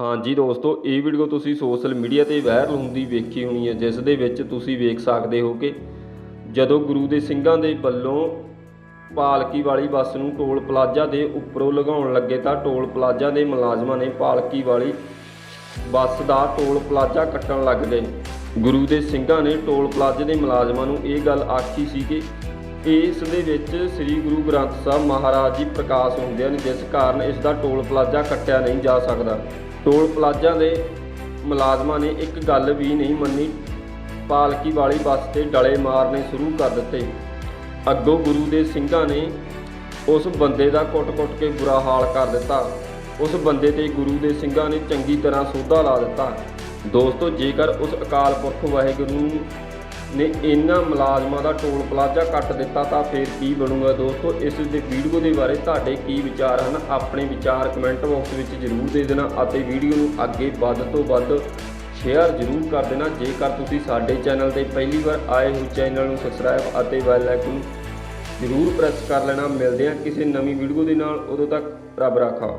ਹਾਂਜੀ ਦੋਸਤੋ, ਇਹ ਵੀਡੀਓ ਤੁਸੀਂ ਸੋਸ਼ਲ ਮੀਡੀਆ ਤੇ ਵਾਇਰਲ ਹੁੰਦੀ ਵੇਖੀ ਹੋਣੀ ਹੈ, ਜਿਸ ਦੇ ਵਿੱਚ ਤੁਸੀਂ ਵੇਖ ਸਕਦੇ ਹੋ ਕਿ ਜਦੋਂ ਗੁਰੂ ਦੇ ਸਿੰਘਾਂ ਦੇ ਵੱਲੋਂ ਪਾਲਕੀ ਵਾਲੀ ਬੱਸ ਨੂੰ ਟੋਲ ਪਲਾਜ਼ਾ ਦੇ ਉੱਪਰੋਂ ਲਗਾਉਣ ਲੱਗੇ ਤਾਂ ਟੋਲ ਪਲਾਜ਼ਾ ਦੇ ਮੁਲਾਜ਼ਮਾਂ ਨੇ ਪਾਲਕੀ ਵਾਲੀ ਬੱਸ ਦਾ ਟੋਲ ਪਲਾਜ਼ਾ ਕੱਟਣ ਲੱਗ ਗਏ। ਗੁਰੂ ਦੇ ਸਿੰਘਾਂ ਨੇ ਟੋਲ ਪਲਾਜ਼ੇ ਦੇ ਮੁਲਾਜ਼ਮਾਂ ਨੂੰ ਇਹ ਗੱਲ ਆਖੀ ਸੀ ਕਿ ਇਸ ਦੇ ਵਿੱਚ ਸ੍ਰੀ ਗੁਰੂ ਗ੍ਰੰਥ ਸਾਹਿਬ ਮਹਾਰਾਜ ਜੀ ਪ੍ਰਕਾਸ਼ ਹੁੰਦੇ ਹਨ, ਜਿਸ ਕਾਰਨ ਇਸ ਦਾ ਟੋਲ ਪਲਾਜ਼ਾ ਕੱਟਿਆ ਨਹੀਂ ਜਾ ਸਕਦਾ। ਟੋਲ ਪਲਾਜ਼ਾ ਦੇ ਮੁਲਾਜ਼ਮਾਂ ਨੇ ਇੱਕ ਗੱਲ ਵੀ ਨਹੀਂ ਮੰਨੀ। ਪਾਲਕੀ ਵਾਲੀ ਬੱਸ ਤੇ ਡਲੇ ਮਾਰਨੇ ਸ਼ੁਰੂ ਕਰ ਦਿੱਤੇ। ਅੱਗੋਂ ਗੁਰੂ ਦੇ ਸਿੰਘਾਂ ਨੇ ਉਸ ਬੰਦੇ ਦਾ ਕੁੱਟ-ਕੁੱਟ ਕੇ ਬੁਰਾ ਹਾਲ ਕਰ ਦਿੱਤਾ। ਉਸ ਬੰਦੇ ਤੇ ਗੁਰੂ ਦੇ ਸਿੰਘਾਂ ਨੇ ਚੰਗੀ ਤਰ੍ਹਾਂ ਸੋਧਾ ਲਾ ਦਿੱਤਾ। ਦੋਸਤੋ, ਜੇਕਰ ਉਸ ਅਕਾਲ ਪੁਰਖ ਵਾਹਿਗੁਰੂ ਨੇ ਇਹਨਾਂ ਮੁਲਾਜ਼ਮਾਂ ਦਾ ਟੋਲ ਪਲਾਜ਼ਾ ਕੱਟ ਦਿੱਤਾ ਤਾਂ ਫਿਰ ਕੀ ਬਣੂਗਾ ਦੋਸਤੋ? ਇਸ ਦੇ ਵੀਡੀਓ ਦੇ ਬਾਰੇ ਤੁਹਾਡੇ ਕੀ ਵਿਚਾਰ ਹਨ? ਆਪਣੇ ਵਿਚਾਰ ਕਮੈਂਟ ਬਾਕਸ ਵਿੱਚ ਜ਼ਰੂਰ ਦੇ ਦੇਣਾ ਅਤੇ ਵੀਡੀਓ ਨੂੰ ਅੱਗੇ ਵੱਧ ਤੋਂ ਵੱਧ ਸ਼ੇਅਰ ਜ਼ਰੂਰ ਕਰ ਦੇਣਾ। ਜੇਕਰ ਤੁਸੀਂ ਸਾਡੇ ਚੈਨਲ ਤੇ ਪਹਿਲੀ ਵਾਰ ਆਏ ਹੋ, ਚੈਨਲ ਨੂੰ ਸਬਸਕ੍ਰਾਈਬ ਅਤੇ ਬੈਲ ਆਈਕਨ ਜ਼ਰੂਰ ਪ੍ਰੈਸ ਕਰ ਲੈਣਾ। ਮਿਲਦੇ ਹਾਂ ਕਿਸੇ ਨਵੀਂ ਵੀਡੀਓ ਦੇ ਨਾਲ। ਉਦੋਂ ਤੱਕ ਰੱਬ ਰਾਖਾ।